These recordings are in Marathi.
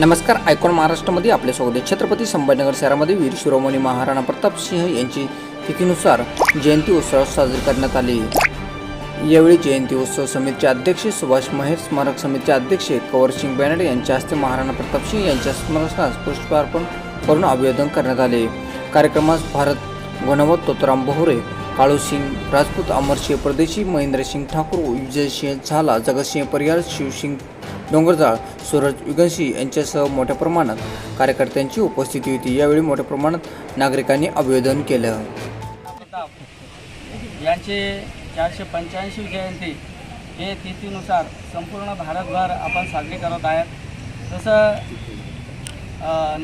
नमस्कार आयकॉन महाराष्ट्रामध्ये आपले स्वागत आहे. छत्रपती संभाजीनगर शहरामध्ये वीर शिरोमणी महाराणा प्रताप सिंह यांची तिथीनुसार जयंती उत्सव साजरी करण्यात आली. यावेळी जयंती उत्सव समितीचे अध्यक्ष सुभाष महेर स्मारक समितीचे अध्यक्ष कंवरसिंग बॅनर्डे यांच्या हस्ते महाराणा प्रताप सिंह यांच्या स्मरणास पुष्पार्पण करून अभिवादन करण्यात आले. कार्यक्रमास भारत गणवत तोतराम बोहरे काळूसिंग राजपूत अमरसिंह परदेशी महेंद्रसिंग ठाकूर विजयसिंह झाला जगतसिंह परिहार शिवसिंग डोंगरजाळ सूरज युगनसिंह यांच्यासह मोठ्या प्रमाणात कार्यकर्त्यांची उपस्थिती होती. यावेळी मोठ्या प्रमाणात नागरिकांनी अभिवादन केलं. यांचे चारशे पंच्याऐंशी जयंती हे तिथीनुसार संपूर्ण भारतभर आपण साजरी करत आहेत. तसं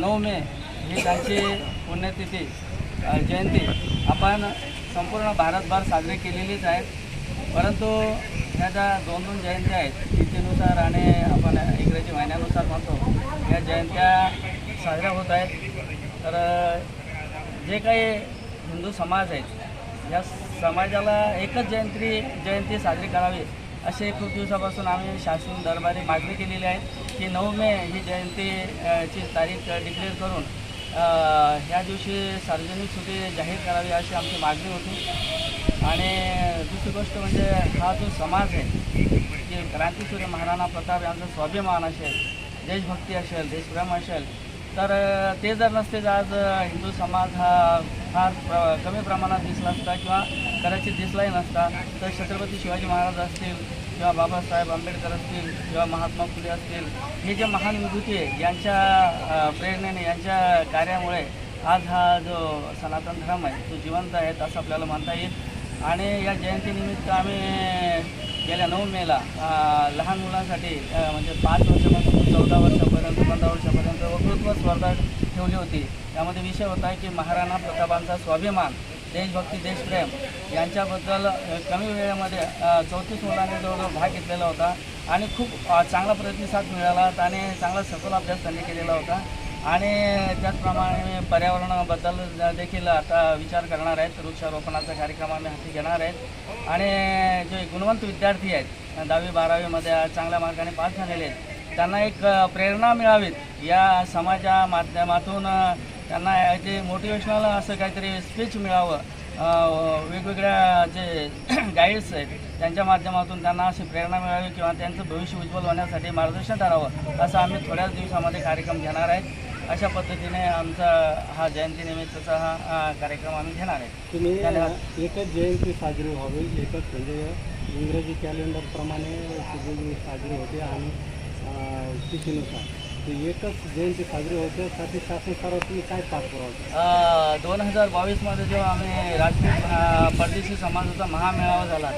नऊ मे ही त्यांची पुण्यतिथी जयंती आपण संपूर्ण भारतभर साजरी केलेलीच आहे परंतु ह्या ज्या दोन दोन जयंत्या आहेत तिथीनुसार आणि आपण इंग्रजी महिन्यानुसार म्हणतो या जयंत्या साजऱ्या होत आहेत. तर जे काही हिंदू समाज आहेत या समाजाला एकच जयंती जयंती साजरी करावी असे खूप दिवसापासून आम्ही शासन दरबारी मागणी केलेली आहे की नऊ मे ही जयंती ची तारीख डिक्लेअर करून ह्या दिवशी सार्वजनिक सुटी जाहीर करावी अशी आमची मागणी होती. आणि दुसरी गोष्ट म्हणजे हा जो समाज आहे की क्रांतीसूर्य महाराणा प्रताप यांचा स्वाभिमान असेल देशभक्ती असेल देशप्रेम असेल तर ते जर नसते तर आज हिंदू समाज हा फार प्र कमी प्रमाणात दिसला असता किंवा कदाचित दिसलाही नसता. तर छत्रपती शिवाजी महाराज असतील किंवा बाबासाहेब आंबेडकर असतील किंवा महात्मा फुले असतील हे जे महान विभूती आहे यांच्या प्रेरणेने यांच्या कार्यामुळे आज हा जो सनातन धर्म आहे तो जिवंत आहे असं आपल्याला म्हणता येईल. आणि या जयंतीनिमित्त आम्ही गेल्या नऊ मेला लहान मुलांसाठी म्हणजे पाच वर्षापासून चौदा वर्षापर्यंत पंधरा वर्षापर्यंत वक्तृत्व स्पर्धा ठेवली होती. त्यामध्ये विषय होता की महाराणा प्रतापांचा स्वाभिमान देशभक्ती देशप्रेम यांच्याबद्दल कमी वेळेमध्ये चौतीस मुलांनी जवळजवळ भाग घेतलेला होता आणि खूप चांगला प्रतिसाद मिळाला. आणि चांगला सखोल अभ्यास त्यांनी केलेला होता. आणि त्याचप्रमाणे पर्यावरणाबद्दल देखील आता विचार करणार आहेत. वृक्षारोपणाचा कार्यक्रम आम्ही हाती घेणार आहेत. आणि जे गुणवंत विद्यार्थी आहेत दहावी बारावीमध्ये आज चांगल्या मार्गाने पास झालेले आहेत त्यांना एक प्रेरणा मिळावीत. या समाजा माध्यमातून त्यांना जे मोटिवेशनल असं काहीतरी स्पीच मिळावं. वेगवेगळ्या जे गाईड्स आहेत त्यांच्या माध्यमातून त्यांना अशी प्रेरणा मिळावी किंवा त्यांचं भविष्य उज्ज्वल होण्यासाठी मार्गदर्शन करावं असं आम्ही थोड्याच दिवसामध्ये कार्यक्रम घेणार आहेत. अशा पद्धतीने आमचा हा जयंतीनिमित्तचा हा कार्यक्रम आम्ही घेणार आहे. तुम्ही. एकच जयंती साजरी व्हावी एकच म्हणजे इंग्रजी कॅलेंडरप्रमाणे साजरी होते आणि तिथीनुसार. एकच जयंती साजरी होते शासन तुम्ही काय पाठपुरावा दोन हजार बावीसमध्ये जेव्हा आम्ही अ, परदेशी समाजाचा महामेळावा झाला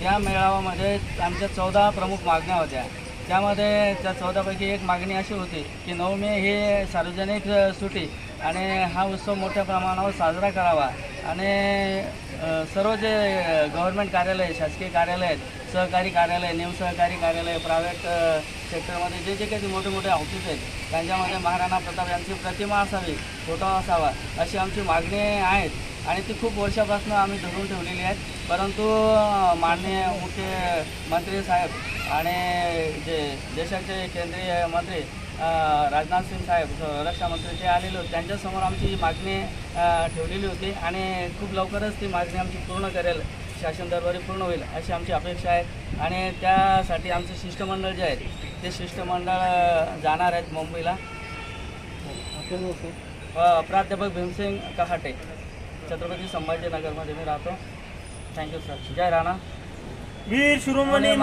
त्या मेळाव्यामध्ये आमच्या चौदा प्रमुख मागण्या होत्या. त्यामध्ये त्या चौदापैकी एक मागणी अशी होती की नऊ मे हे सार्वजनिक सुटी आणि हा उत्सव मोठ्या प्रमाणावर साजरा करावा. आणि सर्व जे गव्हर्नमेंट कार्यालय शासकीय कार्यालय आहेत सहकारी कार्यालय निमसहकारी कार्यालय प्रायव्हेट सेक्टरमध्ये जे जे काही मोठे मोठे ऑफिस आहेत त्यांच्यामध्ये महाराणा प्रताप यांची प्रतिमा असावी फोटो असावा अशी आमची मागणी आहेत आणि ती खूप वर्षापासून आम्ही धरून ठेवलेली आहेत. परंतु माननीय मुख्यमंत्री साहेब आणि जे देशाचे केंद्रीय मंत्री राजनाथ सिंग साहेब रक्षामंत्री ते आलेले होते त्यांच्यासमोर आमची मागणी ठेवलेली होती आणि खूप लवकरच ती मागणी आमची पूर्ण करेल. शासन दरबारी पूर्ण होईल अशी आमची अपेक्षा आहे. आणि त्यासाठी आमचे शिष्टमंडळ जे आहेत ते शिष्टमंडळ जाणार आहेत मुंबईला. प्राध्यापक भीमसिंग कहाटे. छत्रपती संभाजीनगरमध्ये मी राहतो. थँक्यू सर जय राणा. वीर शिरोमणी